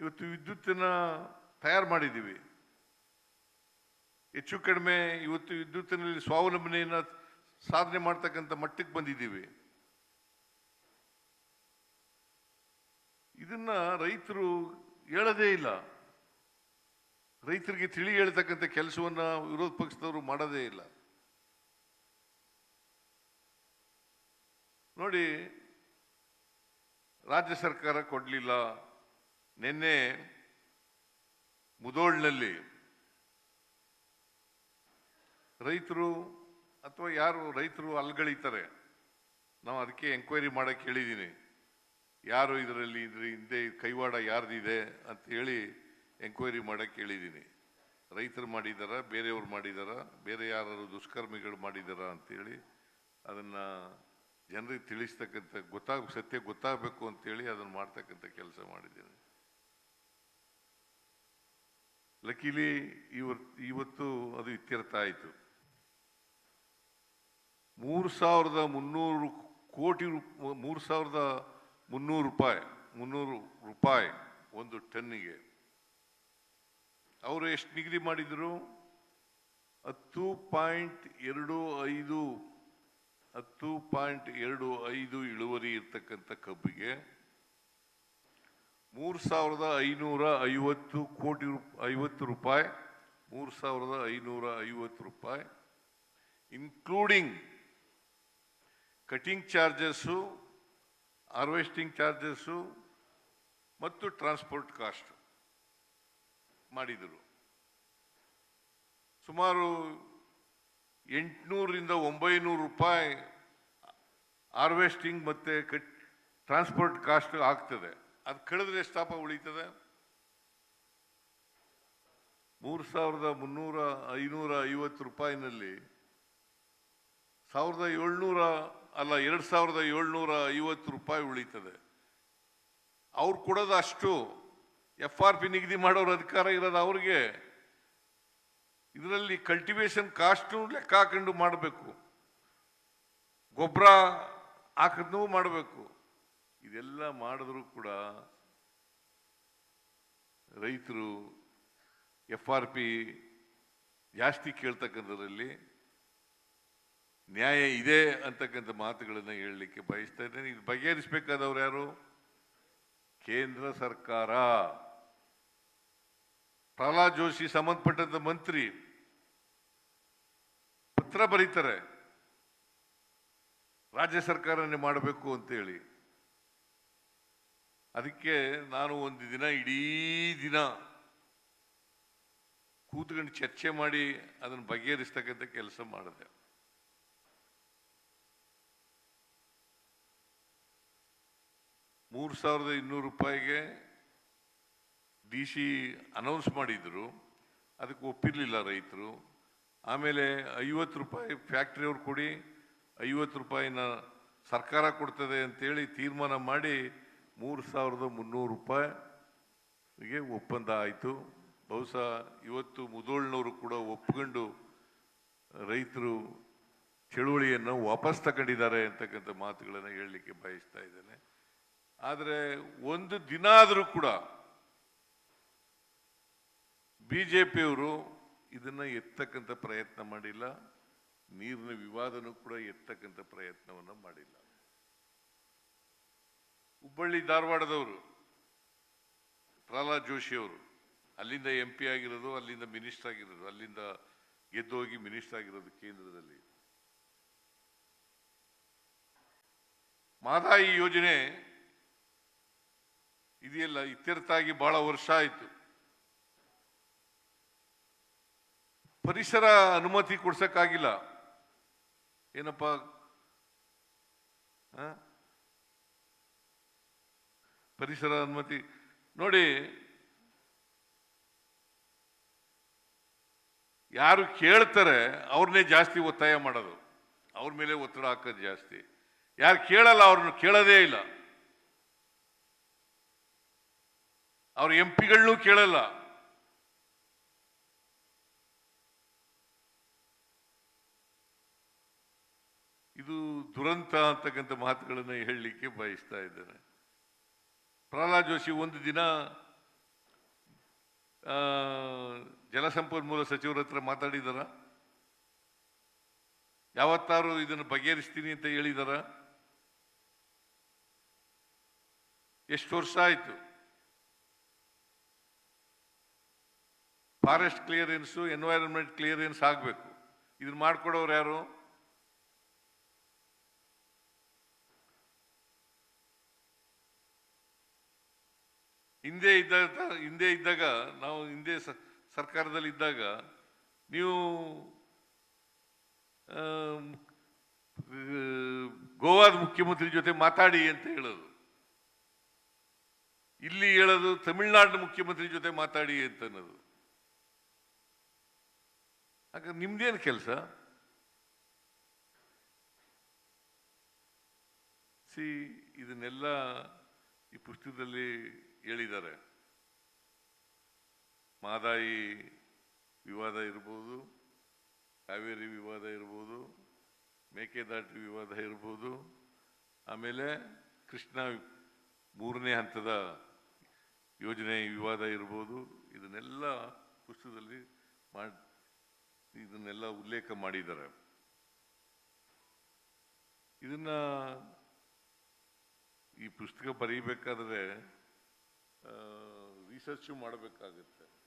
ಇವತ್ತು ವಿದ್ಯುತ್ತನ್ನು ತಯಾರು ಮಾಡಿದ್ದೀವಿ. ಹೆಚ್ಚು ಕಡಿಮೆ ಇವತ್ತು ವಿದ್ಯುತ್ತಿನಲ್ಲಿ ಸ್ವಾವಲಂಬನೆಯನ್ನು ಸಾಧನೆ ಮಾಡ್ತಕ್ಕಂಥ ಮಟ್ಟಕ್ಕೆ ಬಂದಿದ್ದೀವಿ. ಇದನ್ನ ರೈತರು ಹೇಳದೇ ಇಲ್ಲ. ರೈತರಿಗೆ ತಿಳಿ ಹೇಳ್ತಕ್ಕಂಥ ಕೆಲಸವನ್ನು ವಿರೋಧ ಪಕ್ಷದವರು ಮಾಡೋದೇ ಇಲ್ಲ. ನೋಡಿ, ರಾಜ್ಯ ಸರ್ಕಾರ ಕೊಡಲಿಲ್ಲ. ನಿನ್ನೆ ಮುದೋಳ್ನಲ್ಲಿ ರೈತರು ಅಥವಾ ಯಾರು ರೈತರು ಅಲ್ಗಳಿತಾರೆ ನಾವು ಅದಕ್ಕೆ ಎಂಕ್ವೈರಿ ಮಾಡಕ್ಕೆ ಹೇಳಿದ್ದೀನಿ ಯಾರು ಇದರಲ್ಲಿ ಇದ್ರ ಹಿಂದೆ ಕೈವಾಡ ಯಾರ್ದಿದೆ ಅಂತ ಹೇಳಿ ಎಂಕ್ವೈರಿ ಮಾಡಕ್ಕೆ ಹೇಳಿದ್ದೀನಿ ರೈತರು ಮಾಡಿದಾರ, ಬೇರೆಯವ್ರು ಮಾಡಿದಾರ, ಬೇರೆ ಯಾರು ದುಷ್ಕರ್ಮಿಗಳು ಮಾಡಿದಾರ ಅಂತೇಳಿ ಅದನ್ನು ಜನರಿಗೆ ತಿಳಿಸ್ತಕ್ಕಂಥ, ಗೊತ್ತಾಗ, ಸತ್ಯ ಗೊತ್ತಾಗಬೇಕು ಅಂತೇಳಿ ಅದನ್ನು ಮಾಡ್ತಕ್ಕಂಥ ಕೆಲಸ ಮಾಡಿದ್ದೀನಿ. ಲಕಿಲಿ ಇವತ್ತು ಇವತ್ತು ಅದು ಇತ್ಯರ್ಥ ಆಯಿತು. ಮೂರು ಸಾವಿರದ ಮುನ್ನೂರು ಕೋಟಿ ರೂ- ಮೂರು ಸಾವಿರದ ಮುನ್ನೂರು ರೂಪಾಯಿ ಮುನ್ನೂರು ರೂಪಾಯಿ ಒಂದು ಟನ್ನಿಗೆ. ಅವರು ಎಷ್ಟು ನಿಗದಿ ಮಾಡಿದರು? ಹತ್ತು ಪಾಯಿಂಟ್ ಎರಡು ಐದು, ಹತ್ತು ಪಾಯಿಂಟ್ ಎರಡು ಐದು ಇಳುವರಿ ಇರ್ತಕ್ಕಂಥ ಕಬ್ಬಿಗೆ ಮೂರು ಸಾವಿರದ ಐನೂರ ಐವತ್ತು ಕೋಟಿ ರೂ- ಐವತ್ತು ರೂಪಾಯಿ, ಮೂರು ಸಾವಿರದ ಐನೂರ ಐವತ್ತು ರೂಪಾಯಿ including cutting charges harvesting charges ಮತ್ತು ಟ್ರಾನ್ಸ್ಪೋರ್ಟ್ ಕಾಸ್ಟ್ ಮಾಡಿದರು. ಸುಮಾರು ಎಂಟುನೂರಿಂದ ಒಂಬೈನೂರು ರೂಪಾಯಿ ಹಾರ್ವೆಸ್ಟಿಂಗ್ ಮತ್ತು ಕಟ್ ಟ್ರಾನ್ಸ್ಪೋರ್ಟ್ ಕಾಸ್ಟ್ ಆಗ್ತದೆ. ಅದು ಕಳೆದ್ರೆ ಸ್ಟಾಪ ಉಳಿತದೆ. ಮೂರು ಸಾವಿರದ ಮುನ್ನೂರ ಐನೂರ ಐವತ್ತು ರೂಪಾಯಿನಲ್ಲಿ ಸಾವಿರದ ಏಳ್ನೂರ, ಅಲ್ಲ ಎರಡು ಸಾವಿರದ ಏಳ್ನೂರ ಐವತ್ತು ರೂಪಾಯಿ ಉಳಿತದೆ. ಅವ್ರು ಕೊಡೋದು ಅಷ್ಟು. ಎಫ್ ಆರ್ ಪಿ ನಿಗದಿ ಮಾಡೋರ ಅಧಿಕಾರ ಇರೋದು ಅವ್ರಿಗೆ. ಇದರಲ್ಲಿ ಕಲ್ಟಿವೇಶನ್ ಕಾಸ್ಟು ಲೆಕ್ಕ ಹಾಕೊಂಡು ಮಾಡಬೇಕು. ಗೊಬ್ಬರ ಹಾಕಿದ್ನೂ ಮಾಡಬೇಕು. ಇದೆಲ್ಲ ಮಾಡಿದ್ರು ಕೂಡ ರೈತರು ಎಫ್ ಆರ್ ಪಿ ಜಾಸ್ತಿ ಕೇಳ್ತಕ್ಕಂಥದ್ರಲ್ಲಿ ನ್ಯಾಯ ಇದೆ ಅಂತಕ್ಕಂಥ ಮಾತುಗಳನ್ನು ಹೇಳಲಿಕ್ಕೆ ಬಯಸ್ತಾ ಇದ್ದೇನೆ. ಇದು ಬಗೆಹರಿಸಬೇಕಾದವ್ರು ಯಾರು? ಕೇಂದ್ರ ಸರ್ಕಾರ. ಪ್ರಹ್ಲಾದ್ ಜೋಶಿ ಸಂಬಂಧಪಟ್ಟಂತ ಮಂತ್ರಿ ಪತ್ರ ಬರೀತಾರೆ. ರಾಜ್ಯ ಸರ್ಕಾರನೇ ಮಾಡಬೇಕು ಅಂತೇಳಿ. ಅದಕ್ಕೆ ನಾನು ಒಂದು ದಿನ ಇಡೀ ದಿನ ಕೂತ್ಕೊಂಡು ಚರ್ಚೆ ಮಾಡಿ ಅದನ್ನು ಬಗೆಹರಿಸ್ತಕ್ಕಂಥ ಕೆಲಸ ಮಾಡಿದೆ. ಮೂರು ಸಾವಿರದ ಇನ್ನೂರು ರೂಪಾಯಿಗೆ ಡಿ ಸಿ ಅನೌನ್ಸ್ ಮಾಡಿದ್ರು. ಅದಕ್ಕೆ ಒಪ್ಪಿರಲಿಲ್ಲ ರೈತರು. ಆಮೇಲೆ ಐವತ್ತು ರೂಪಾಯಿ ಫ್ಯಾಕ್ಟ್ರಿಯವ್ರು ಕೊಡಿ, ಐವತ್ತು ರೂಪಾಯಿನ ಸರ್ಕಾರ ಕೊಡ್ತದೆ ಅಂತೇಳಿ ತೀರ್ಮಾನ ಮಾಡಿ ಮೂರು ಸಾವಿರದ ಮುನ್ನೂರು ರೂಪಾಯಿಗೆ ಒಪ್ಪಂದ ಆಯಿತು ಬಹುಶಃ ಇವತ್ತು ಮುದೋಳ್ನವರು ಕೂಡ ಒಪ್ಕೊಂಡು ರೈತರು ಚಳುವಳಿಯನ್ನು ವಾಪಸ್ ತಗೊಂಡಿದ್ದಾರೆ ಅಂತಕ್ಕಂಥ ಮಾತುಗಳನ್ನು ಹೇಳಲಿಕ್ಕೆ ಬಯಸ್ತಾ ಇದ್ದೇನೆ. ಆದರೆ ಒಂದು ದಿನ ಆದರೂ ಕೂಡ ಬಿ ಜೆ ಪಿಯವರು ಇದನ್ನು ಎತ್ತಕ್ಕಂಥ ಪ್ರಯತ್ನ ಮಾಡಿಲ್ಲ. ನೀರಿನ ವಿವಾದನೂ ಕೂಡ ಎತ್ತಕ್ಕಂಥ ಪ್ರಯತ್ನವನ್ನು ಮಾಡಿಲ್ಲ. ಹುಬ್ಬಳ್ಳಿ ಧಾರವಾಡದವರು, ಪ್ರಹ್ಲಾದ್ ಜೋಶಿ ಅವರು, ಅಲ್ಲಿಂದ ಎಂ ಪಿ ಆಗಿರೋದು, ಅಲ್ಲಿಂದ ಮಿನಿಸ್ಟರ್ ಆಗಿರೋದು, ಅಲ್ಲಿಂದ ಗೆದ್ದೋಗಿ ಮಿನಿಸ್ಟರ್ ಆಗಿರೋದು ಕೇಂದ್ರದಲ್ಲಿ. ಮಾದಾಯಿ ಯೋಜನೆ ಇದೆಯಲ್ಲ ಇತ್ಯರ್ಥ ಆಗಿ ಬಹಳ ವರ್ಷ ಆಯಿತು. ಪರಿಸರ ಅನುಮತಿ ಕೊಡ್ಸಕ್ಕಾಗಿಲ್ಲ. ಏನಪ್ಪ? ಪರಿಸರ ಅನುಮತಿ. ನೋಡಿ, ಯಾರು ಕೇಳ್ತಾರೆ ಅವ್ರನ್ನೇ ಜಾಸ್ತಿ ಒತ್ತಾಯ ಮಾಡೋದು. ಅವ್ರ ಮೇಲೆ ಒತ್ತಡ ಹಾಕೋದು ಜಾಸ್ತಿ. ಯಾರು ಕೇಳಲ್ಲ, ಅವ್ರನ್ನ ಕೇಳೋದೇ ಇಲ್ಲ. ಅವ್ರ ಎಂ ಪಿಗಳನ್ನೂ ಕೇಳಲ್ಲ. ಇದು ದುರಂತ ಅಂತಕ್ಕಂಥ ಮಾತುಗಳನ್ನು ಹೇಳಲಿಕ್ಕೆ ಬಯಸ್ತಾ ಇದ್ದೇನೆ. ಪ್ರಹ್ಲಾದ್ ಜೋಶಿ ಒಂದು ದಿನ ಜಲಸಂಪನ್ಮೂಲ ಸಚಿವರ ಹತ್ರ ಮಾತಾಡಿದಾರ. ಯಾವತ್ತಾರು ಇದನ್ನು ಬಗೆಹರಿಸ್ತೀನಿ ಅಂತ ಹೇಳಿದಾರ. ಎಷ್ಟು ವರ್ಷ ಆಯ್ತು? ಫಾರೆಸ್ಟ್ ಕ್ಲಿಯರೆನ್ಸು, ಎನ್ವೈರನ್ಮೆಂಟ್ ಕ್ಲಿಯರೆನ್ಸ್ ಆಗಬೇಕು. ಇದನ್ನ ಮಾಡಿಕೊಡೋರು ಯಾರು? ಹಿಂದೆ ಇದ್ದಾಗ ಹಿಂದೆ ಇದ್ದಾಗ, ನಾವು ಹಿಂದೆ ಸರ್ಕಾರದಲ್ಲಿ ಇದ್ದಾಗ ನೀವು ಗೋವಾದ ಮುಖ್ಯಮಂತ್ರಿ ಜೊತೆ ಮಾತಾಡಿ ಅಂತ ಹೇಳೋದು. ಇಲ್ಲಿ ಹೇಳೋದು ತಮಿಳ್ನಾಡಿನ ಮುಖ್ಯಮಂತ್ರಿ ಜೊತೆ ಮಾತಾಡಿ ಅಂತ ಅನ್ನೋದು. ಆಗ ನಿಮ್ದೇನು ಕೆಲಸ? ಸಿ, ಇದನ್ನೆಲ್ಲ ಈ ಪುಸ್ತಕದಲ್ಲಿ ಹೇಳಿದ್ದಾರೆ. ಮಾದಾಯಿ ವಿವಾದ ಇರ್ಬೋದು, ಕಾವೇರಿ ವಿವಾದ ಇರ್ಬೋದು, ಮೇಕೆದಾಟಿ ವಿವಾದ ಇರ್ಬೋದು, ಆಮೇಲೆ ಕೃಷ್ಣ ಮೂರನೇ ಹಂತದ ಯೋಜನೆ ವಿವಾದ ಇರ್ಬೋದು, ಇದನ್ನೆಲ್ಲ ಪುಸ್ತಕದಲ್ಲಿ ಮಾಡಿ, ಇದನ್ನೆಲ್ಲ ಉಲ್ಲೇಖ ಮಾಡಿದ್ದಾರೆ. ಇದನ್ನ ಈ ಪುಸ್ತಕ ಬರೀಬೇಕಾದ್ರೆ ರಿಸರ್ಚು ಮಾಡಬೇಕಾಗುತ್ತೆ.